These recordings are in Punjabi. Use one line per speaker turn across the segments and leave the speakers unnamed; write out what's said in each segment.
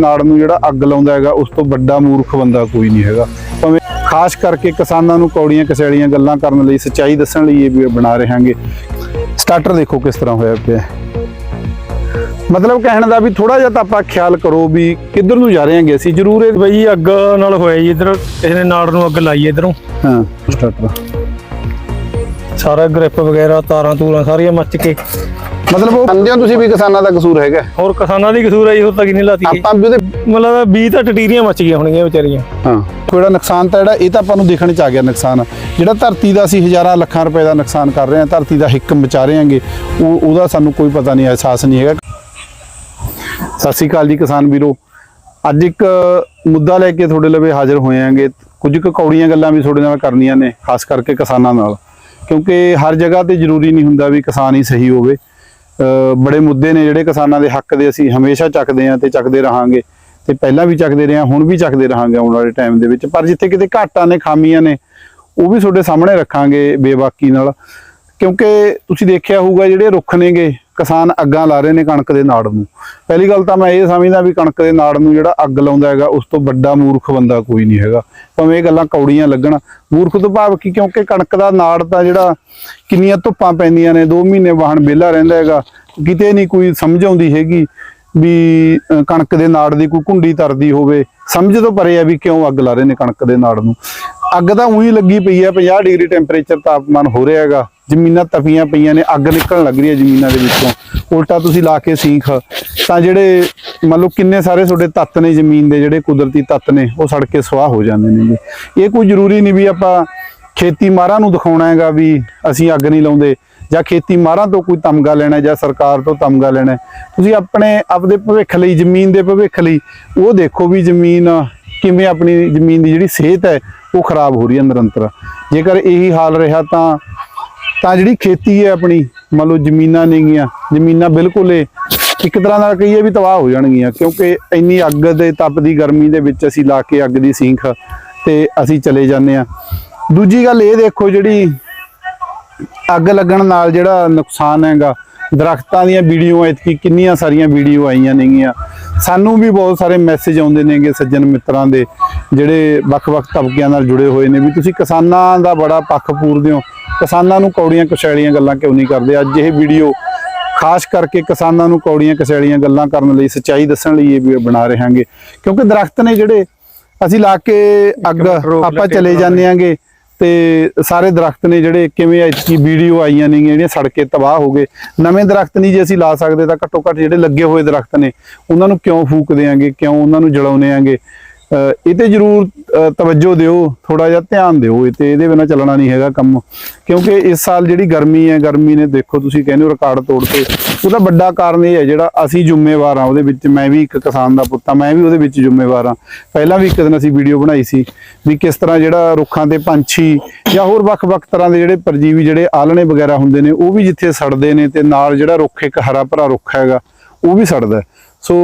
ਨਾੜ ਨੂੰ ਜਿਹੜਾ ਅੱਗ ਲਾਉਂਦਾ ਹੈਗਾ ਉਸ ਤੋਂ ਵੱਡਾ ਮੂਰਖ ਬੰਦਾ ਕੋਈ ਨਹੀਂ ਹੈਗਾ। ਭਾਵੇਂ ਖਾਸ ਕਰਕੇ ਕਿਸਾਨਾਂ ਨੂੰ ਕੌੜੀਆਂ ਕਸੈਲੀਆਂ ਗੱਲਾਂ ਕਰਨ ਲਈ ਸੱਚਾਈ ਦੱਸਣ ਲਈ ਇਹ ਵੀ ਬਣਾ ਰਹੇ ਹਾਂਗੇ ਸਟਾਰਟਰ ਦੇਖੋ ਕਿਸ ਤਰ੍ਹਾਂ ਹੋਇਆ ਪਿਆ। ਮਤਲਬ ਕਹਿਣ ਦਾ ਵੀ ਥੋੜਾ ਜਿਹਾ ਤਾਂ ਆਪਾਂ ਖਿਆਲ ਕਰੋ ਵੀ ਕਿੱਧਰ ਨੂੰ ਜਾ ਰਹੇ ਹਾਂਗੇ ਅਸੀਂ। ਜ਼ਰੂਰ ਇਹ
ਬਈ ਅੱਗ ਨਾਲ ਹੋਇਆ ਜੀ ਇਧਰ। ਕਿਸੇ ਨੇ ਨਾੜ ਨੂੰ ਅੱਗ ਲਾਈ ਇਧਰੋਂ।
ਹਾਂ ਸਟਾਰਟਰ।
ਸਾਰਾ ਗ੍ਰਿਪ ਵਗੈਰਾ ਤਾਰਾਂ ਤੂਰਾਂ ਸਾਰੀਆਂ ਮੱਚ ਕੇ।
ਮਤਲਬ ਉਹ ਹੋ ਤੁਸੀਂ ਵੀ ਕਿਸਾਨਾਂ ਦਾ ਕਸੂਰ ਹੈਗਾ?
ਹੋਰ ਕਿਸਾਨਾਂ ਦੀ ਕਸੂਰ ਆਈ ਹੋਰ ਤੱਕ ਨਹੀਂ ਲਾਤੀ।
ਆਪਾਂ ਵੀ ਉਹਦੇ
ਮਤਲਬ 20 ਤਾਂ ਟਟੀਰੀਆਂ ਮੱਚ ਗਈਆਂ ਹੋਣਗੀਆਂ ਵਿਚਾਰੀਆਂ।
ਹਾਂ। ਜਿਹੜਾ ਨੁਕਸਾਨ ਤਾਂ ਜਿਹੜਾ ਇਹ ਤਾਂ ਆਪਾਂ ਨੂੰ ਦੇਖਣ ਚ ਆ ਗਿਆ ਨੁਕਸਾਨ। ਜਿਹੜਾ ਧਰਤੀ ਦਾ ਅਸੀਂ ਹਜ਼ਾਰਾਂ ਲੱਖਾਂ ਰੁਪਏ ਦਾ ਨੁਕਸਾਨ ਕਰ ਰਹੇ ਹਾਂ ਧਰਤੀ ਦਾ ਹਿੱਕ ਮਚਾ ਰਹੇ ਹਾਂਗੇ ਉਹ ਉਹਦਾ ਸਾਨੂੰ ਕੋਈ ਪਤਾ ਨਹੀਂ ਅਹਿਸਾਸ ਨਹੀਂ ਹੈਗਾ। ਸਤਿ ਸ਼੍ਰੀ ਅਕਾਲ ਜੀ ਕਿਸਾਨ ਵੀਰੋ। ਅੱਜ ਇੱਕ ਮੁੱਦਾ ਲੈ ਕੇ ਤੁਹਾਡੇ ਲਵੇ ਹਾਜ਼ਰ ਹੋਏ ਆਂਗੇ ਕੁਝ ਕੁ ਕੌੜੀਆਂ ਗੱਲਾਂ ਵੀ ਤੁਹਾਡੇ ਨਾਲ ਕਰਨੀਆਂ ਨੇ ਖਾਸ ਕਰਕੇ ਕਿਸਾਨਾਂ ਨਾਲ। ਕਿਉਂਕਿ ਹਰ ਜਗ੍ਹਾ ਤੇ ਜ਼ਰੂਰੀ ਨਹੀਂ ਹੁੰਦਾ ਵੀ ਕਿਸਾਨ ਹੀ ਸਹੀ ਹੋਵੇ। ਬੜੇ ਮੁੱਦੇ ਨੇ ਜਿਹੜੇ ਕਿਸਾਨਾਂ ਦੇ ਹੱਕ ਦੇ ਅਸੀਂ ਹਮੇਸ਼ਾ ਚੱਕਦੇ ਆਂ ਤੇ ਚੱਕਦੇ ਰਹਾਂਗੇ ਤੇ ਪਹਿਲਾਂ ਵੀ ਚੱਕਦੇ ਰਹੇ ਹਾਂ, ਹੁਣ ਵੀ ਚੱਕਦੇ ਰਹਾਂਗੇ ਆਉਣ ਵਾਲੇ ਟਾਈਮ ਦੇ ਵਿੱਚ। ਪਰ ਜਿੱਥੇ ਕਿਤੇ ਘਾਟਾਂ ਨੇ, ਖਾਮੀਆਂ ਨੇ, ਉਹ ਵੀ ਤੁਹਾਡੇ ਸਾਹਮਣੇ ਰੱਖਾਂਗੇ ਬੇਬਾਕੀ ਨਾਲ। ਕਿਉਂਕਿ ਤੁਸੀਂ ਦੇਖਿਆ ਹੋਊਗਾ ਜਿਹੜੇ ਰੁੱਖ ਨੇਗੇ ਕਿਸਾਨ ਅੱਗਾਂ ਲਾ ਰਹੇ ਨੇ ਕਣਕ ਦੇ ਨਾੜ ਨੂੰ। ਪਹਿਲੀ ਗੱਲ ਤਾਂ ਮੈਂ ਇਹ ਸਮਝਦਾ ਵੀ ਕਣਕ ਦੇ ਨਾੜ ਨੂੰ ਜਿਹੜਾ ਅੱਗ ਲਾਉਂਦਾ ਹੈਗਾ, ਉਸ ਤੋਂ ਵੱਡਾ ਮੂਰਖ ਬੰਦਾ ਕੋਈ ਨਹੀਂ ਹੈਗਾ। ਭਾਵੇਂ ਇਹ ਗੱਲਾਂ ਕੌੜੀਆਂ ਲੱਗਣ, ਮੂਰਖ ਤੋਂ ਭਾਵ ਕੀ? ਕਿਉਂਕਿ ਕਣਕ ਦਾ ਨਾੜ ਤਾਂ ਜਿਹੜਾ ਕਿੰਨੀਆਂ ਧੁੱਪਾਂ ਪੈਂਦੀਆਂ ਨੇ 2 ਮਹੀਨੇ ਵਾਹਣ ਵਿਹਲਾ ਰਹਿੰਦਾ ਹੈਗਾ। ਕਿਤੇ ਨਹੀਂ ਕੋਈ ਸਮਝ ਆਉਂਦੀ ਹੈਗੀ ਵੀ ਕਣਕ ਦੇ ਨਾੜ ਦੀ ਕੋਈ ਕੁੰਡੀ ਤਰਦੀ ਹੋਵੇ। ਸਮਝ ਤੋਂ ਪਰੇ ਆ ਵੀ ਕਿਉਂ ਅੱਗ ਲਾ ਰਹੇ ਨੇ ਕਣਕ ਦੇ ਨਾੜ ਨੂੰ। ਅੱਗ ਤਾਂ ਉਹੀ ਲੱਗੀ ਪਈ ਹੈ 50 ਡਿਗਰੀ ਟੈਂਪਰੇਚਰ ਤਾਪਮਾਨ ਹੋ ਰਿਹਾ ਹੈਗਾ। ਜ਼ਮੀਨਾਂ ਤਫੀਆਂ ਪਈਆਂ ਨੇ, ਅੱਗ ਨਿਕਲਣ ਲੱਗ ਰਹੀ ਹੈ ਜ਼ਮੀਨਾਂ ਦੇ ਵਿੱਚੋਂ। ਉਲਟਾ ਤੁਸੀਂ ਲਾ ਕੇ ਸੀਖ। ਤਾਂ ਜਿਹੜੇ ਮੰਨ ਲਓ ਕਿੰਨੇ ਸਾਰੇ ਤੁਹਾਡੇ ਤੱਤ ਨੇ ਜ਼ਮੀਨ ਦੇ, ਜਿਹੜੇ ਕੁਦਰਤੀ ਤੱਤ ਨੇ, ਉਹ ਸੜ ਕੇ ਸਵਾਹ ਹੋ ਜਾਂਦੇ ਨੇ ਇਹ ਕੋਈ ਜ਼ਰੂਰੀ ਨਹੀਂ ਵੀ ਆਪਾਂ ਖੇਤੀ ਮਾਰਾਂ ਨੂੰ ਦਿਖਾਉਣਾ ਹੈਗਾ ਵੀ ਅਸੀਂ ਅੱਗ ਨਹੀਂ ਲਾਉਂਦੇ, ਜਾਂ ਖੇਤੀ ਮਾਰਾਂ ਤੋਂ ਕੋਈ ਤਮਗਾ ਲੈਣਾ, ਜਾਂ ਸਰਕਾਰ ਤੋਂ ਤਮਗਾ ਲੈਣਾ। ਤੁਸੀਂ ਆਪਣੇ ਆਪਦੇ ਭਵਿੱਖ ਲਈ, ਜ਼ਮੀਨ ਦੇ ਭਵਿੱਖ ਲਈ, ਉਹ ਦੇਖੋ ਵੀ ਜ਼ਮੀਨ ਕਿਵੇਂ ਆਪਣੀ ਜ਼ਮੀਨ ਦੀ ਜਿਹੜੀ ਸਿਹਤ ਹੈ, ਉਹ ਖਰਾਬ ਹੋ ਰਹੀ ਹੈ ਨਿਰੰਤਰ। ਜੇਕਰ ਇਹੀ ਹਾਲ ਰਿਹਾ ਤਾਂ ਤਾਂ ਜਿਹੜੀ ਖੇਤੀ ਹੈ ਆਪਣੀ, ਮੰਨ ਲਓ ਜ਼ਮੀਨਾਂ ਨੇਗੀਆਂ, ਜ਼ਮੀਨਾਂ ਬਿਲਕੁਲ ਏ ਇੱਕ ਤਰ੍ਹਾਂ ਨਾਲ ਕਹੀਏ ਵੀ ਤਬਾਹ ਹੋ ਜਾਣਗੀਆਂ, ਕਿਉਂਕਿ ਇੰਨੀ ਅੱਗ ਦੇ ਤਪਦੀ ਗਰਮੀ ਦੇ ਵਿੱਚ ਅਸੀਂ ਲਾ ਕੇ ਅੱਗ ਦੀ ਸੀਂਖ ਤੇ ਅਸੀਂ ਚਲੇ ਜਾਂਦੇ ਆ ਦੂਜੀ ਗੱਲ ਇਹ ਦੇਖੋ ਜਿਹੜੀ ਅੱਗ ਲੱਗਣ ਨਾਲ ਜਿਹੜਾ ਨੁਕਸਾਨ ਹੈਗਾ ਦਰਖਤਾਂ ਦੀਆਂ ਵੀਡੀਓ ਐਤਕੀ ਕਿੰਨੀਆਂ ਸਾਰੀਆਂ ਵੀਡੀਓ ਆਈਆਂ ਨੇਗੀਆਂ। ਸਾਨੂੰ ਵੀ ਬਹੁਤ ਸਾਰੇ ਮੈਸੇਜ ਆਉਂਦੇ ਨੇਗੇ ਸੱਜਣ ਮਿੱਤਰਾਂ ਦੇ ਜਿਹੜੇ ਵੱਖ-ਵੱਖ ਤਬਕਿਆਂ ਨਾਲ ਜੁੜੇ ਹੋਏ ਨੇ ਵੀ ਤੁਸੀਂ ਕਿਸਾਨਾਂ ਦਾ ਬੜਾ ਪੱਖ ਪੂਰਦੇ ਹੋ। ਕਿਸਾਨਾਂ ਨੂੰ ਕੌੜੀਆਂ ਕਸ਼ੈਲੀਆਂ ਗੱਲਾਂ ਕਿਉਂ ਨਹੀਂ ਕਰਦੇ? ਅੱਜ ਇਹ ਵੀਡੀਓ ਖਾਸ ਕਰਕੇ ਕਿਸਾਨਾਂ ਨੂੰ ਕੌੜੀਆਂ ਕਸ਼ੈਲੀਆਂ ਗੱਲਾਂ ਕਰਨ ਲਈ ਸੱਚਾਈ ਦੱਸਣ ਲਈ ਇਹ ਵੀ ਬਣਾ ਰਹੇ ਹਾਂਗੇ ਕਿਉਂਕਿ ਦਰਖਤ ਨੇ ਜਿਹੜੇ ਅਸੀਂ ਲਾ ਕੇ ਅੱਗ ਆਪਾਂ ਚਲੇ ਜਾਂਦੇ ਆਂਗੇ। ਤੇ ਸਾਰੇ ਦਰਖਤ ਨੇ ਜਿਹੜੇ ਕਿਵੇਂ ਐਤਕੀ ਵੀਡੀਓ ਆਈਆਂ ਨੇ ਜਿਹੜੀਆਂ ਸੜ ਕੇ ਤਬਾਹ ਹੋ ਗਏ। ਨਵੇਂ ਦਰਖਤ ਨਹੀਂ ਜੇ ਅਸੀਂ ਲਾ ਸਕਦੇ ਤਾਂ ਘੱਟੋ ਘੱਟ ਜਿਹੜੇ ਲੱਗੇ ਹੋਏ ਦਰਖਤ ਨੇ, ਉਹਨਾਂ ਨੂੰ ਕਿਉਂ ਫੂਕਦੇ ਆਂਗੇ ਕਿਉਂ ਉਹਨਾਂ ਨੂੰ ਜਲਾਉਂਦੇ ਆਂਗੇ? ਅਹ ਇਹ ਤੇ ਜ਼ਰੂਰ, ਅਹ ਤਵੱਜੋ ਦਿਓ ਥੋੜਾ ਜਿਹਾ ਧਿਆਨ ਦਿਓ, ਇਹ ਤੇ ਇਹਦੇ ਬਿਨਾਂ ਚੱਲਣਾ ਨਹੀਂ ਹੈਗਾ ਕੰਮ। ਕਿਉਂਕਿ ਇਸ ਸਾਲ ਜਿਹੜੀ ਗਰਮੀ ਹੈ, ਗਰਮੀ ਨੇ ਦੇਖੋ ਤੁਸੀਂ ਕਹਿੰਦੇ ਹੋ ਰਿਕਾਰਡ ਤੋੜਤੇ ਉਹਦਾ ਵੱਡਾ ਕਾਰਨ ਇਹ ਹੈ ਜਿਹੜਾ ਅਸੀਂ ਜ਼ਿੰਮੇਵਾਰ ਹਾਂ, ਉਹਦੇ ਵਿੱਚ ਮੈਂ ਵੀ ਇੱਕ ਕਿਸਾਨ ਦਾ ਪੁੱਤ ਹਾਂ, ਮੈਂ ਵੀ ਉਹਦੇ ਵਿੱਚ ਜ਼ਿੰਮੇਵਾਰ ਹਾਂ। ਪਹਿਲਾਂ ਵੀ ਇੱਕ ਦਿਨ ਅਸੀਂ ਵੀਡੀਓ ਬਣਾਈ ਸੀ ਵੀ ਕਿਸ ਤਰ੍ਹਾਂ ਜਿਹੜਾ ਰੁੱਖਾਂ ਤੇ ਪੰਛੀ ਜਾਂ ਹੋਰ ਵੱਖ-ਵੱਖ ਤਰ੍ਹਾਂ ਦੇ ਜਿਹੜੇ ਪਰਜੀਵੀ ਜਿਹੜੇ ਆਲਣੇ ਵਗੈਰਾ ਹੁੰਦੇ ਨੇ, ਉਹ ਵੀ ਜਿੱਥੇ ਸੜਦੇ ਨੇ ਤੇ ਨਾਲ ਜਿਹੜਾ ਰੁੱਖ, ਇੱਕ ਹਰਾ ਭਰਾ ਰੁੱਖ ਹੈਗਾ, ਉਹ ਵੀ ਸੜਦਾ ਸੋ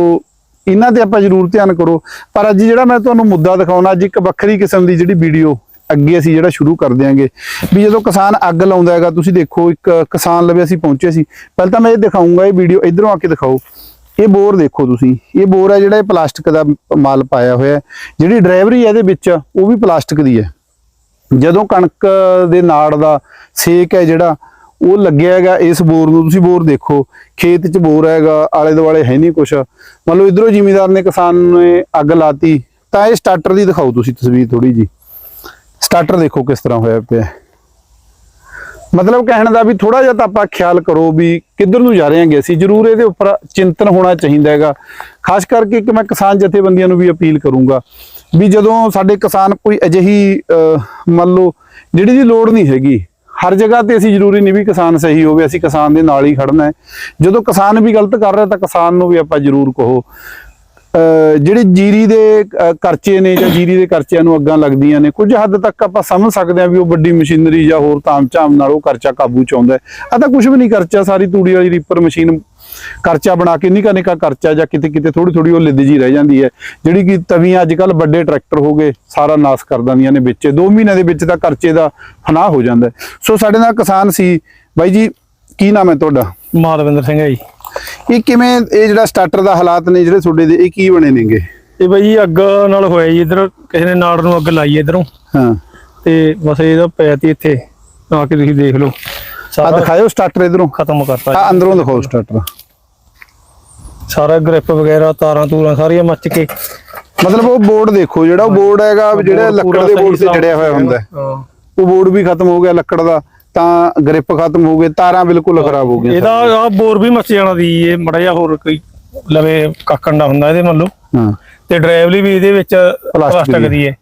ਇਹਨਾਂ ਤੇ ਆਪਾਂ ਜ਼ਰੂਰ ਧਿਆਨ ਕਰੋ। ਪਰ ਅੱਜ ਜਿਹੜਾ ਮੈਂ ਤੁਹਾਨੂੰ ਮੁੱਦਾ ਦਿਖਾਉਣਾ, ਅੱਜ ਇੱਕ ਵੱਖਰੀ ਕਿਸਮ ਦੀ ਜਿਹੜੀ ਵੀਡੀਓ ਅੱਗੇ ਅਸੀਂ ਜਿਹੜਾ ਸ਼ੁਰੂ ਕਰ ਦਿਆਂਗੇ ਵੀ ਜਦੋਂ ਕਿਸਾਨ ਅੱਗ ਲਾਉਂਦਾ ਹੈਗਾ, ਤੁਸੀਂ ਦੇਖੋ ਇੱਕ ਕਿਸਾਨ ਲਵੇ ਅਸੀਂ ਪਹੁੰਚੇ ਸੀ। ਪਹਿਲਾਂ ਤਾਂ ਮੈਂ ਇਹ ਦਿਖਾਉਂਗਾ ਇਹ ਵੀਡੀਓ ਇਧਰੋਂ ਆ ਕੇ ਦਿਖਾਓ। ਇਹ ਬੋਰ ਦੇਖੋ ਤੁਸੀਂ। ਇਹ ਬੋਰ ਹੈ ਜਿਹੜਾ ਇਹ ਪਲਾਸਟਿਕ ਦਾ ਮਾਲ ਪਾਇਆ ਹੋਇਆ ਜਿਹੜੀ ਡਰਾਈਵਰੀ ਹੈ ਇਹਦੇ ਵਿੱਚ, ਉਹ ਵੀ ਪਲਾਸਟਿਕ ਦੀ ਹੈ। ਜਦੋਂ ਕਣਕ ਦੇ ਨਾੜ ਦਾ ਸੇਕ ਹੈ ਜਿਹੜਾ, ਉਹ ਲੱਗਿਆ ਹੈਗਾ ਇਸ ਬੋਰ ਨੂੰ। ਤੁਸੀਂ ਬੋਰ ਦੇਖੋ, ਖੇਤ 'ਚ ਬੋਰ ਹੈਗਾ, ਆਲੇ ਦੁਆਲੇ ਹੈ ਨਹੀਂ ਕੁਛ। ਮੰਨ ਲਓ ਇਧਰੋਂ ਜ਼ਿਮੀਦਾਰ ਨੇ ਕਿਸਾਨ ਨੇ ਅੱਗ ਲਾਤੀ, ਤਾਂ ਇਹ ਸਟਾਰਟਰ ਦੀ ਦਿਖਾਓ ਤੁਸੀਂ ਤਸਵੀਰ ਥੋੜੀ ਜੀ ਸਟਾਰਟਰ ਦੇਖੋ ਕਿਸ ਤਰ੍ਹਾਂ ਹੋਇਆ ਪਿਆ। ਮਤਲਬ ਕਹਿਣ ਦਾ ਵੀ ਥੋੜਾ ਜਿਹਾ ਤਾਂ ਆਪਾਂ ਖਿਆਲ ਕਰੋ ਵੀ ਕਿੱਧਰ ਨੂੰ ਜਾ ਰਹੇ ਹਾਂਗੇ ਅਸੀਂ। ਜ਼ਰੂਰ ਇਹਦੇ ਉੱਪਰ ਚਿੰਤਨ ਹੋਣਾ ਚਾਹੀਦਾ ਹੈਗਾ। ਖਾਸ ਕਰਕੇ ਕਿ ਮੈਂ ਕਿਸਾਨ ਜਥੇਬੰਦੀਆਂ ਨੂੰ ਵੀ ਅਪੀਲ ਕਰੂੰਗਾ ਵੀ ਜਦੋਂ ਸਾਡੇ ਕਿਸਾਨ ਕੋਈ ਅਜਿਹੀ ਅਹ, ਮੰਨ ਲਓ ਜਿਹੜੀ ਦੀ ਲੋੜ ਨਹੀਂ ਹੈਗੀ ਹਰ ਜਗ੍ਹਾ ਤੇ ਅਸੀਂ ਜ਼ਰੂਰੀ ਨਹੀਂ ਵੀ ਕਿਸਾਨ ਸਹੀ ਹੋਵੇ ਅਸੀਂ ਕਿਸਾਨ ਦੇ ਨਾਲ ਹੀ ਖੜਨਾ ਹੈ। ਜਦੋਂ ਕਿਸਾਨ ਵੀ ਗਲਤ ਕਰ ਰਿਹਾ ਤਾਂ ਕਿਸਾਨ ਨੂੰ ਵੀ ਆਪਾਂ ਜ਼ਰੂਰ ਕਹੋ। ਜਿਹੜੇ ਜੀਰੀ ਦੇ ਕਰਚੇ ਨੇ ਜਾਂ ਜੀਰੀ ਦੇ ਕਰਚਿਆਂ ਨੂੰ ਅੱਗਾਂ ਲੱਗਦੀਆਂ ਨੇ, ਕੁਝ ਹੱਦ ਤੱਕ ਆਪਾਂ ਸਮਝ ਸਕਦੇ ਹਾਂ ਵੀ ਉਹ ਵੱਡੀ ਮਸ਼ੀਨਰੀ ਜਾਂ ਹੋਰ ਤਾਮਝਾਮ ਨਾਲ ਉਹ ਕਰਚਾ ਕਾਬੂ ਚ ਆਉਂਦਾ ਆ ਤਾਂ ਕੁਝ ਵੀ ਨਹੀਂ ਕਰਚਾ, ਸਾਰੀ ਤੂੜੀ ਵਾਲੀ ਰੀਪਰ ਮਸ਼ੀਨ ਕਰਚਾ ਬਣਾ ਕੇ ਨਿੱਕਾ ਨਿੱਕਾ ਕਰਚਾ ਜਾਂ ਕਿਤੇ ਕਿਤੇ ਥੋੜੀ ਥੋੜੀ ਉਹ ਲਿੱਦ ਜੀ ਰਹਿ ਜਾਂਦੀ ਹੈ। ਜਿਹੜੀ ਕਿ ਤਵੀਆਂ ਅੱਜ ਕੱਲ ਵੱਡੇ ਟਰੈਕਟਰ ਹੋ ਗਏ, ਸਾਰਾ ਨਾਸ ਕਰ ਦਿੰਦੀਆਂ ਨੇ ਵਿੱਚ। 2 ਮਹੀਨਿਆਂ ਦੇ ਵਿੱਚ ਤਾਂ ਕਰਚੇ ਦਾ ਫਨਾਹ ਹੋ ਜਾਂਦਾ ਸੋ ਸਾਡੇ ਨਾਲ ਕਿਸਾਨ ਸੀ। ਬਾਈ ਜੀ, ਕੀ ਨਾਮ ਹੈ ਤੁਹਾਡਾ?
ਮਾਧਵਿੰਦਰ ਸਿੰਘ ਹੈ ਜੀ।
ਇਹ ਕਿਵੇਂ ਇਹ ਜਿਹੜਾ ਸਟਾਰਟਰ ਦਾ ਹਾਲਾਤ ਨੇ ਜਿਹੜੇ ਤੁਹਾਡੇ ਦੇ ਇਹ ਕੀ ਬਣੇ ਨੇਗੇ?
ਇਹ ਬਾਈ ਅੱਗ ਨਾਲ ਹੋਇਆ ਜੀ ਇਧਰ ਕਿਸੇ ਨੇ ਨਾੜ ਨੂੰ ਅੱਗ ਲਾਈ ਇਧਰੋਂ।
ਹਾਂ।
ਤੇ ਬਸ ਇਹਦਾ ਪਿਆ ਤੀ ਇੱਥੇ ਆ ਕੇ ਤੁਸੀਂ ਦੇਖ ਲਓ।
ਆ
ਸਾਰਾ
ਦਿਖਾਇਓ ਸਟਾਰਟਰ ਇਧਰੋਂ।
ਖਤਮ ਕਰਤਾ
ਆ। ਅੰਦਰੋਂ ਦਿਖਾਓ ਸਟਾਰਟਰ
ਸਾਰਾ ਗ੍ਰਿਪ ਵਗੈਰਾ ਤਾਰਾਂ ਤੂਰਾਂ ਸਾਰੀਆਂ ਮੱਚ ਕੇ।
ਮਤਲਬ ਉਹ ਬੋਰਡ ਦੇਖੋ ਜਿਹੜਾ ਉਹ ਬੋਰਡ ਹੈਗਾ ਜਿਹੜਾ ਲੱਕੜ ਦੇ ਬੋਰਡ ਤੇ ਜੜਿਆ ਹੋਇਆ ਹੁੰਦਾ। ਉਹ ਬੋਰਡ ਵੀ ਖਤਮ ਹੋ ਗਿਆ ਲੱਕੜ ਦਾ। ਤਾਂ ਗ੍ਰਿਪ ਖਤਮ ਹੋ ਗਏ ਤਾਰਾਂ ਬਿਲਕੁਲ ਖਰਾਬ ਹੋ ਗਈਆਂ
ਇਹਦਾ ਆ ਬੋਰ ਵੀ ਮੱਚ ਜਾਣਾ ਦੀ ਇਹ ਮੜਾ ਜਿਹਾ ਹੋਰ ਕੋਈ ਲਵੇ ਕਾਕਣ ਦਾ ਹੁੰਦਾ ਇਹਦੇ ਮੰਨ ਲਓ
ਹਾਂ।
ਤੇ ਡਰਾਈਵਲੀ ਵੀ ਇਹਦੇ ਵਿੱਚ ਪਲਾਸਟਿਕ
ਦੀ।
ਹੈ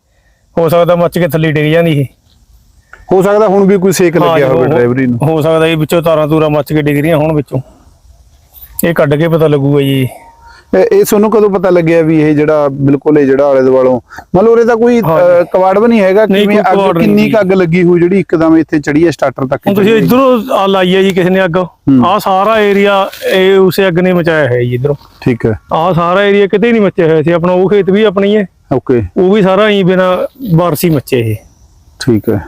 ਹੋ ਸਕਦਾ ਮੱਚ ਕੇ ਥੱਲੇ ਡਿੱਗ ਜਾਂਦੀ ਇਹ।
ਹੋ ਸਕਦਾ ਹੁਣ ਵੀ ਕੋਈ ਸੇਕ ਲੱਗਿਆ ਹੋਵੇ ਡਰਾਈਵਰੀ ਨੂੰ।
ਹੋ ਸਕਦਾ ਇਹ ਵਿੱਚੋਂ ਤਾਰਾਂ ਤੂਰਾਂ ਮੱਚ ਕੇ ਡਿੱਗ ਰਹੀਆਂ ਹੁਣ ਵਿੱਚੋਂ। ਇਹ ਕੱਢ ਕੇ ਪਤਾ ਲੱਗੂਗਾ ਜੀ।
ਇਹ ਤੁਹਾਨੂੰ ਕਦੋਂ ਪਤਾ ਲੱਗਿਆ ਵੀ ਇਹ ਜਿਹੜਾ ਬਿਲਕੁਲ ਇਹ ਜਿਹੜਾ ਆਲੇ ਦੁਆਲੋਂ ਮਤਲਬ ਉਰੇ ਤਾਂ ਕੋਈ ਕਵਾੜ ਵੀ ਨਹੀਂ ਹੈਗਾ ਕਿਵੇਂ ਅੱਗ ਕਿੰਨੀ ਕੁ ਅੱਗ ਲੱਗੀ ਹੋਈ ਜਿਹੜੀ ਇੱਕਦਮ ਇੱਥੇ ਚੜੀ ਹੈ ਸਟਾਰਟਰ ਤੱਕ
ਤੁਸੀਂ? ਇਧਰੋਂ ਆ ਲਾਈ ਹੈ ਜੀ ਕਿਸੇ ਨੇ ਅੱਗ। ਆ ਸਾਰਾ ਏਰੀਆ ਇਹ ਉਸੇ ਅੱਗ ਨੇ ਮਚਾਇਆ ਹੈ ਜੀ ਇਧਰੋਂ।
ਠੀਕ ਹੈ।
ਆ ਸਾਰਾ ਏਰੀਆ ਕਿਤੇ ਨਹੀਂ ਮੱਚਿਆ ਹੋਇਆ ਸੀ ਆਪਣਾ ਉਹ ਖੇਤ ਵੀ ਆਪਣੀ ਹੈ।
ਓਕੇ।
ਉਹ ਵੀ ਸਾਰਾ ਹੀ ਬਿਨਾ ਬਾਰਸੀ ਮੱਚੇ ਇਹ।
ਠੀਕ ਹੈ।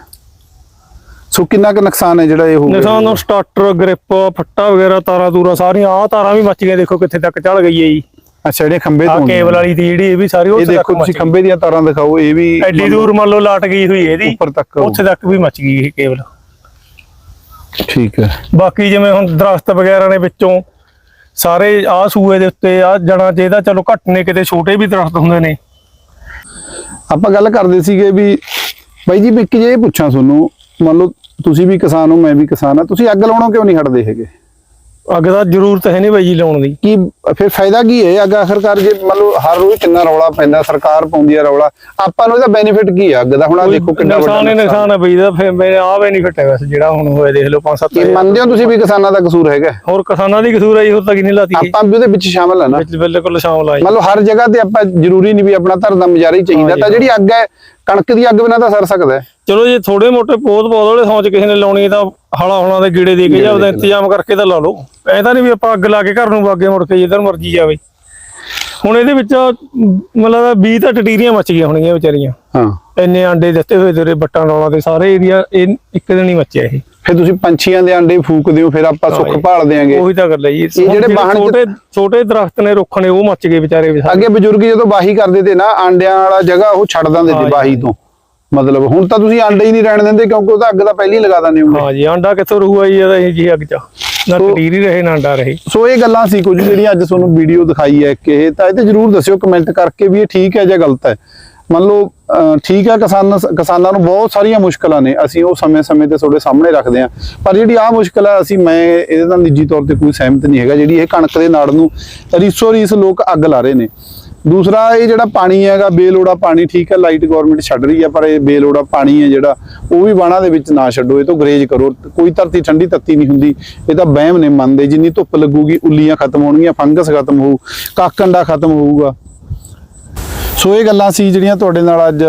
ਸੋ ਕਿੰਨਾ ਕੁ ਨੁਕਸਾਨ ਹੈ ਜਿਹੜਾ ਇਹ ਹੋ ਗਿਆ
ਨਿਸ਼ਾਨ ਨੂੰ ਸਟਾਰਟਰ ਗ੍ਰਿਪ ਫੱਟਾ ਵਗੈਰਾ ਤਾਰਾਂ ਤੂਰਾਂ ਸਾਰੀਆਂ ਆ ਤਾਰਾਂ ਵੀ ਮੱਚ ਗਈਆਂ ਦੇਖੋ ਕਿੱਥੇ ਤੱਕ ਚੜ ਗਈ ਹੈ ਜੀ।
ਅੱਛਾ ਜਿਹੜੇ ਖੰਭੇ
ਆ।
ਤੋਂ
ਕੇਬਲ ਵਾਲੀ ਤੀ ਜਿਹੜੀ ਇਹ ਵੀ ਸਾਰੀ
ਇਹ
ਉੱਥੇ
ਦੇਖੋ
ਤੱਕ ਮੱਚ
ਤੁਸੀਂ ਖੰਭੇ ਦੀਆਂ ਤਾਰਾਂ ਦਿਖਾਓ ਇਹ ਵੀ
ਐਡੀ ਦੂਰ ਮੰਨ ਲਓ ਲਾਟ ਗਈ ਹੋਈ ਇਹਦੀ
ਉੱਪਰ ਤੱਕ
ਉੱਥੇ ਤੱਕ ਵੀ ਮੱਚ ਗਈ ਇਹ ਕੇਬਲ।
ਠੀਕ ਹੈ।
ਬਾਕੀ ਜਿਵੇਂ ਹੁਣ ਦਰਖਤ ਵਗੈਰਾ ਨੇ ਵਿੱਚੋਂ ਸਾਰੇ ਆ ਸੂਏ ਦੇ ਉੱਤੇ ਆ ਜਣਾ ਚਾਹੀਦਾ ਚਲੋ ਘੱਟ ਨੇ ਕਿਤੇ ਛੋਟੇ ਵੀ ਦਰਖਤ ਹੁੰਦੇ ਨੇ।
ਆਪਾਂ ਗੱਲ ਕਰਦੇ ਸੀਗੇ ਵੀ ਬਾਈ ਜੀ ਵੀ ਇੱਕ ਜੇ ਪੁੱਛਾਂ ਤੁਹਾਨੂੰ ਮੰਨ ਲਓ ਤੁਸੀਂ ਵੀ ਕਿਸਾਨ ਹੋ ਮੈਂ ਵੀ ਕਿਸਾਨ ਆ ਤੁਸੀਂ ਅੱਗ ਲਾਉਣੋਂ ਕਿਉਂ ਨਹੀਂ ਹਟਦੇ ਹੈਗੇ?
ਅੱਗ ਦਾ ਜ਼ਰੂਰਤ ਹੈ ਨਹੀਂ ਬਾਈ ਜੀ ਲਾਉਣ ਦੀ।
ਕੀ ਫਿਰ ਫਾਇਦਾ ਕੀ ਹੈ? ਅੱਗ ਆਖਰਕਾਰ ਜੇ ਮੰਨ ਲਓ ਹਰ ਰੋਜ਼ ਕਿੰਨਾ ਰੌਲਾ ਪੈਂਦਾ ਸਰਕਾਰ ਪਾਉਂਦੀ ਹੈ ਰੌਲਾ ਆਪਾਂ ਨੂੰ ਇਹਦਾ ਬੈਨੀਫਿਟ ਕੀ ਹੈ ਅੱਗ ਦਾ ਹੁਣ ਆ ਦੇਖੋ ਕਿੰਨਾ ਵੱਡਾ
ਨੁਕਸਾਨ ਹੀ
ਨੁਕਸਾਨ।
ਹੈ ਬਈ ਦਾ ਫਿਰ ਮੇਰੇ ਆ ਬੈਨੀਫਿਟ ਹੈ ਵੈਸੇ ਜਿਹੜਾ ਹੁਣ ਹੋਇਆ ਦੇਖ ਲਓ 5-7
ਕੀ ਮੰਨਦੇ ਹੋ ਤੁਸੀਂ ਵੀ ਕਿਸਾਨਾਂ ਦਾ ਕਸੂਰ ਹੈਗਾ?
ਹੋਰ ਕਿਸਾਨਾਂ ਦੀ ਕਸੂਰ ਹੈ ਜੀ ਹੋਰ ਤਾਂ ਕੀ ਨਹੀਂ ਲਾਤੀ
ਆਪਾਂ ਵੀ ਉਹਦੇ ਵਿੱਚ ਸ਼ਾਮਲ ਹੈ ਨਾ।
ਵਿੱਚ ਬਿਲਕੁਲ ਸ਼ਾਮਲ ਆਈ
ਮੰਨ ਲਓ ਹਰ ਜਗ੍ਹਾ ਤੇ ਆਪਾਂ ਜ਼ਰੂਰੀ ਨਹੀਂ ਵੀ ਆਪਣਾ ਧਰ ਦਾ ਮਜ਼ਾਰਾ ਹੀ ਚਾਹੀਦਾ ਤਾਂ ਜਿਹੜੀ ਅੱਗ ਹੈ ਕਣਕ ਦੀ ਅੱਗ ਬਿਨਾਂ ਤਾਂ ਸਰ ਸਕਦਾ
ਚਲੋ ਜੇ ਥੋੜੇ ਮੋਟੇ ਪੋਤ ਪੌਦ ਵਾਲੇ ਸੌਂਚ ਕਿਸੇ ਨੇ ਲਾਉਣੀ ਤਾਂ ਹਲਾ ਹੁਣਾ ਦੇ ਗੀੜੇ ਦੇ ਕੇ ਜਾਂ ਉਹਦਾ ਇੰਤਜ਼ਾਮ ਕਰਕੇ ਤਾਂ ਲਾ ਲਓ। ਐ ਤਾਂ ਨਹੀਂ ਵੀ ਆਪਾਂ ਅੱਗ ਲਾ ਕੇ ਘਰ ਨੂੰ ਵਾਗੇ ਮੁੜ ਕੇ ਜਿੱਧਰ ਮਰਜ਼ੀ ਜਾਵੇ। ਹੁਣ ਇਹਦੇ ਵਿੱਚ ਮਤਲਬ 20 ਤਾਂ ਟਟੀਰੀਆਂ ਮੱਚ ਗਈਆਂ ਹੋਣਗੀਆਂ ਵਿਚਾਰੀਆਂ।
ਹਾਂ।
ਇੰਨੇ ਆਂਡੇ ਦਿੱਤੇ ਹੋਏ ਤੇਰੇ ਬੱਟਾਂ ਰੌਲਾ ਤੇ ਸਾਰੇ ਏਰੀਆ ਇਹ ਇੱਕ ਦਿਨ ਹੀ ਮੱਚਿਆ ਇਹ।
ਫਿਰ ਤੁਸੀਂ ਪੰਛੀਆਂ ਦੇ ਆਂਡੇ ਫੂਕਦੇ ਹੋ ਫਿਰ ਆਪਾਂ ਸੁੱਖ
ਹਾਂਜੀ।
ਭਾਲ ਦੇਾਂਗੇ
ਉਹੀ ਤਾਂ ਗੱਲ ਹੈ ਜੀ।
ਜਿਹੜੇ
ਹੁਣ
ਵਾਹਣ ਚ-
ਛੋਟੇ ਛੋਟੇ ਦਰਖਤ ਨੇ ਰੁੱਖ ਨੇ ਉਹ ਮੱਚ ਗਏ ਵਿਚਾਰੇ।
ਅੱਗੇ ਬਜ਼ੁਰਗ ਜਦੋਂ ਬਾਹੀ ਕਰਦੇ ਤੇ ਨਾ ਆਂਡਿਆਂ ਵਾਲਾ ਜਗ੍ਹਾ ਉਹ ਛੱਡ ਦਿੰਦੇ ਤੇ
ਹਾਂਜੀ।
ਬਾਹੀ ਤੋਂ। ਮਤਲਬ ਹੁਣ ਤਾਂ ਤੁਸੀਂ ਆਂਡੇ ਹੀ ਨਹੀਂ ਰਹਿਣ ਦਿੰਦੇ ਕਿਉਂਕਿ ਉਹ ਤਾਂ ਅੱਗ ਤਾਂ ਪਹਿਲਾਂ ਹੀ ਲਗਾ ਦਿੰਦੇ ਹੋਗੇ
ਹਾਂ ਜੀ ਆਂਡਾ ਕਿੱਥੋਂ ਰਹੂਗਾ ਜੀ ਇਹਦਾ ਇਹ ਜੀ ਅੱਗ ਚ। ਨਾ
ਸੋ-
ਰਹੇ ਨਾ ਆਂਡਾ ਰਹੇ।
ਸੋ ਇਹ ਗੱਲਾਂ ਸੀ ਕੁਝ ਜਿਹੜੀਆਂ ਅੱਜ ਤੁਹਾਨੂੰ ਵੀਡੀਓ ਦਿਖਾਈ ਹੈ ਕਿ ਇਹ ਤਾਂ ਇਹ ਤੇ ਜਰੂਰ ਦੱਸਿਓ ਕਮੈਂਟ ਕਰਕੇ ਵੀ ਇਹ ਠੀਕ ਹੈ ਜਾਂ ਗਲਤ ਹੈ। ਮੰਨ ਲਓ ਅਹ, ਠੀਕ ਹੈ ਕਿਸਾਨ ਕਿਸਾਨਾਂ ਨੂੰ ਬਹੁਤ ਸਾਰੀਆਂ ਮੁਸ਼ਕਲਾਂ ਨੇ ਅਸੀਂ ਉਹ ਸਮੇਂ-ਸਮੇਂ ਤੇ ਤੁਹਾਡੇ ਸਾਹਮਣੇ ਰੱਖਦੇ ਹਾਂ। ਪਰ ਜਿਹੜੀ ਆਹ ਮੁਸ਼ਕਲ ਹੈ ਅਸੀਂ ਮੈਂ ਇਹਦੇ ਨਾਲ ਨਿੱਜੀ ਤੌਰ ਤੇ ਕੋਈ ਸਹਿਮਤ ਨਹੀਂ ਹੈਗਾ ਜਿਹੜੀ ਇਹ ਕਣਕ ਦੇ ਨਾੜ ਨੂੰ ਰੀਸੋ ਰੀਸ ਲੋਕ ਅੱਗ ਲਾ ਰਹੇ ਨੇ। ਦੂਸਰਾ ਇਹ ਜਿਹੜਾ ਪਾਣੀ ਹੈਗਾ, ਬੇਲੋੜਾ ਪਾਣੀ, ਠੀਕ ਹੈ ਲਾਈਟ ਗਵਰਨਮੈਂਟ ਛੱਡ ਰਹੀ ਹੈ, ਪਰ ਇਹ ਬੇਲੋੜਾ ਪਾਣੀ ਹੈ ਜਿਹੜਾ, ਉਹ ਵੀ ਬਾਣਾ ਦੇ ਵਿੱਚ ਨਾ ਛੱਡੋ, ਇਹ ਤੋਂ ਗਰੇਜ ਕਰੋ। ਕੋਈ ਧਰਤੀ ਠੰਡੀ ਤੱਤੀ ਨਹੀਂ ਹੁੰਦੀ, ਇਹ ਤਾਂ ਵਹਿਮ ਨੇ ਮੰਨਦੇ, ਜਿੰਨੀ ਧੁੱਪ ਲੱਗੂਗੀ, ਉੱਲੀਆਂ ਖਤਮ ਹੋਣਗੀਆਂ, ਫੰਗਸ ਖਤਮ ਹੋਊ ਕਾਕੰਡਾ ਖਤਮ ਹੋਊਗਾ। ਸੋ ਇਹ ਗੱਲਾਂ ਸੀ ਜਿਹੜੀਆਂ ਤੁਹਾਡੇ ਨਾਲ ਅੱਜ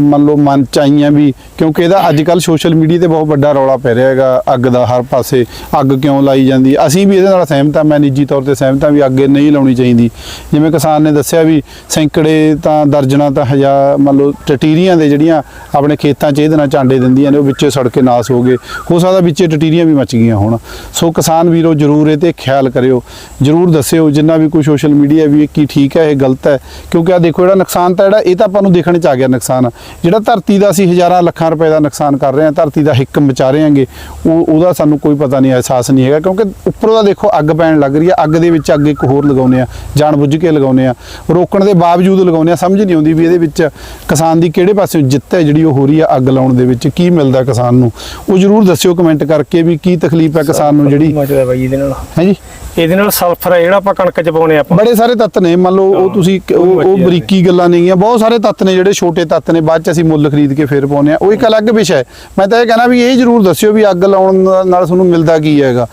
ਮੰਨ ਲਓ ਮਨ ਚ ਆਈਆਂ ਵੀ, ਕਿਉਂਕਿ ਇਹਦਾ ਅੱਜ ਕੱਲ ਸੋਸ਼ਲ ਮੀਡੀਆ ਤੇ ਬਹੁਤ ਵੱਡਾ ਰੌਲਾ ਪੈ ਰਿਹਾ ਹੈਗਾ, ਅੱਗ ਦਾ ਹਰ ਪਾਸੇ, ਅੱਗ ਕਿਉਂ ਲਾਈ ਜਾਂਦੀ? ਅਸੀਂ ਵੀ ਇਹਦੇ ਨਾਲ ਸਹਿਮਤ ਹਾਂ, ਮੈਂ ਨਿੱਜੀ ਤੌਰ ਤੇ ਸਹਿਮਤ ਹਾਂ ਵੀ ਅੱਗੇ ਨਹੀਂ ਲਾਉਣੀ ਚਾਹੀਦੀ। ਜਿਵੇਂ ਕਿਸਾਨ ਨੇ ਦੱਸਿਆ ਵੀ ਸੈਂਕੜੇ ਤਾਂ ਦਰਜਣਾ ਤਾਂ ਹਜ਼ਾਰ ਮੰਨ ਲਓ ਟਟੀਰੀਆਂ ਦੇ ਜਿਹੜੀਆਂ ਆਪਣੇ ਖੇਤਾਂ 'ਚ ਇਹਦੇ ਨਾਲ ਝਾਂਡੇ ਦਿੰਦੀਆਂ ਨੇ, ਉਹ ਵਿੱਚੇ ਸੜ ਕੇ ਨਾਸ ਹੋ ਗਏ। ਹੋ ਸਕਦਾ ਵਿੱਚੇ ਟਟੀਰੀਆਂ ਵੀ ਮੱਚ ਗਈਆਂ ਹੋਣ। ਸੋ ਕਿਸਾਨ ਵੀਰੋ, ਜਰੂਰ ਇਹ ਤੇ ਖਿਆਲ ਕਰਿਓ। ਜਰੂਰ ਦੱਸਿਓ, ਜਿੰਨਾ ਵੀ ਕੋਈ ਸੋਸ਼ਲ ਮੀਡੀਆ ਵੀ ਇਹ ਕੀ ਠੀਕ ਹੈ, ਇਹ ਗਲਤ ਹੈ। ਕਿਉਂਕਿ ਆ ਦੇਖੋ, ਜਿਹੜਾ ਨੁਕਸਾਨ ਤਾਂ ਜਿਹੜਾ ਇਹ ਤਾਂ ਆਪਾਂ ਨੂੰ ਦੇਖਣ ਚ ਆ ਗਿਆ ਨੁਕਸਾਨ। ਜਿਹੜਾ ਧਰਤੀ ਦਾ ਅਸੀਂ ਹਜ਼ਾਰਾਂ ਲੱਖਾਂ ਰੁਪਏ ਦਾ ਨੁਕਸਾਨ ਕਰ ਰਹੇ ਹਾਂ ਧਰਤੀ ਦਾ ਹਿੱਕ ਮਚਾ ਰਹੇ ਹਾਂਗੇ ਉਹ ਉਹਦਾ ਸਾਨੂੰ ਕੋਈ ਪਤਾ ਨਹੀਂ ਅਹਿਸਾਸ ਨਹੀਂ ਹੈਗਾ ਕਿਉਂਕਿ ਉੱਪਰੋਂ ਦਾ ਦੇਖੋ ਅੱਗ ਪੈਣ ਲੱਗ ਰਹੀ ਹੈ ਅੱਗ ਦੇ ਵਿੱਚ ਅੱਗ ਇੱਕ ਹੋਰ ਲਗਾਉਨੇ ਆ ਜਾਣ ਬੁੱਝ ਕੇ ਲਗਾਉਨੇ ਆ ਰੋਕਣ ਦੇ ਬਾਵਜੂਦ ਲਗਾਉਨੇ ਆ ਸਮਝ ਨਹੀਂ ਆਉਂਦੀ ਵੀ ਇਹਦੇ ਵਿੱਚ ਕਿਸਾਨ ਦੀ ਕਿਹੜੇ ਪਾਸੇ ਜਿੱਤ ਹੈ ਜਿਹੜੀ ਉਹ ਹੋ ਰਹੀ ਹੈ ਅੱਗ ਲਾਉਣ ਦੇ ਵਿੱਚ ਕੀ ਮਿਲਦਾ ਕਿਸਾਨ ਨੂੰ? ਉਹ ਜਰੂਰ ਦੱਸਿਓ ਕਮੈਂਟ ਕਰਕੇ ਵੀ ਕੀ ਤਕਲੀਫ ਹੈ ਕਿਸਾਨ ਨੂੰ ਜਿਹੜੀ
ਮੱਚਦਾ ਬਾਈ ਇਹਦੇ ਨਾਲ।
ਹੈ ਜੀ?
ਇਹਦੇ ਨਾਲ ਸਲਫਰ ਹੈ ਜਿਹੜਾ ਆਪਾਂ ਕਣਕ ਚ ਪਾਉਨੇ ਆਪਾਂ।
ਬੜੇ ਸਾਰੇ ਤੱਤ ਨੇ ਮੰਨ ਲਓ ਉਹ ਤੁਸੀਂ ਉਹ ਬਰੀਕੀ ਗੱਲਾਂ ਨੇਗੀਆਂ ਬਹੁਤ ਸਾਰੇ ਤੱਤ ਨੇ ਜਿਹੜੇ ਛੋਟੇ ਤੱਤ ਨੇ ਬਾਅਦ ਚ ਅਸੀਂ ਮੁੱਲ ਖਰੀਦ ਕੇ ਫੇਰ ਪਾਉਂਦੇ ਆ ਉਹ ਇੱਕ ਅਲੱਗ ਵਿਸ਼ਾ ਹੈ। ਮੈਂ ਤਾਂ ਇਹ ਕਹਿਣਾ ਵੀ ਇਹ ਜਰੂਰ ਦੱਸਿਓ ਵੀ ਅੱਗ ਲਾਉਣ ਨਾਲ ਤੁਹਾਨੂੰ ਮਿਲਦਾ ਕੀ ਹੈਗਾ।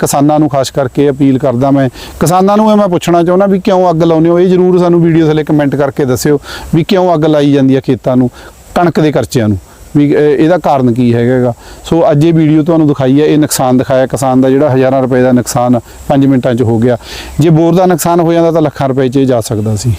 ਕਿਸਾਨਾਂ ਨੂੰ ਖਾਸ ਕਰਕੇ ਅਪੀਲ ਕਰਦਾ ਮੈਂ। ਕਿਸਾਨਾਂ ਨੂੰ ਇਹ ਮੈਂ ਪੁੱਛਣਾ ਚਾਹੁੰਦਾ ਵੀ ਕਿਉਂ ਅੱਗ ਲਾਉਂਦੇ ਹੋ? ਇਹ ਜਰੂਰ ਸਾਨੂੰ ਵੀਡੀਓ ਥੱਲੇ ਕਮੈਂਟ ਕਰਕੇ ਦੱਸਿਓ ਵੀ ਕਿਉਂ ਅੱਗ ਲਾਈ ਜਾਂਦੀ ਹੈ ਖੇਤਾਂ ਨੂੰ ਕਣਕ ਦੇ ਖਰਚਿਆਂ ਨੂੰ। ਵੀ ਇਹਦਾ ਕਾਰਨ ਕੀ ਹੈਗਾ ਸੋ ਅੱਜ ਇਹ ਵੀਡੀਓ ਤੁਹਾਨੂੰ ਦਿਖਾਈ ਹੈ, ਇਹ ਨੁਕਸਾਨ ਦਿਖਾਇਆ ਕਿਸਾਨ ਦਾ, ਜਿਹੜਾ ਹਜ਼ਾਰਾਂ ਰੁਪਏ ਦਾ ਨੁਕਸਾਨ 5 ਮਿੰਟਾਂ 'ਚ ਹੋ ਗਿਆ। ਜੇ ਬੋਰ ਦਾ ਨੁਕਸਾਨ ਹੋ ਜਾਂਦਾ ਤਾਂ ਲੱਖਾਂ ਰੁਪਏ 'ਚ ਜਾ ਸਕਦਾ ਸੀ।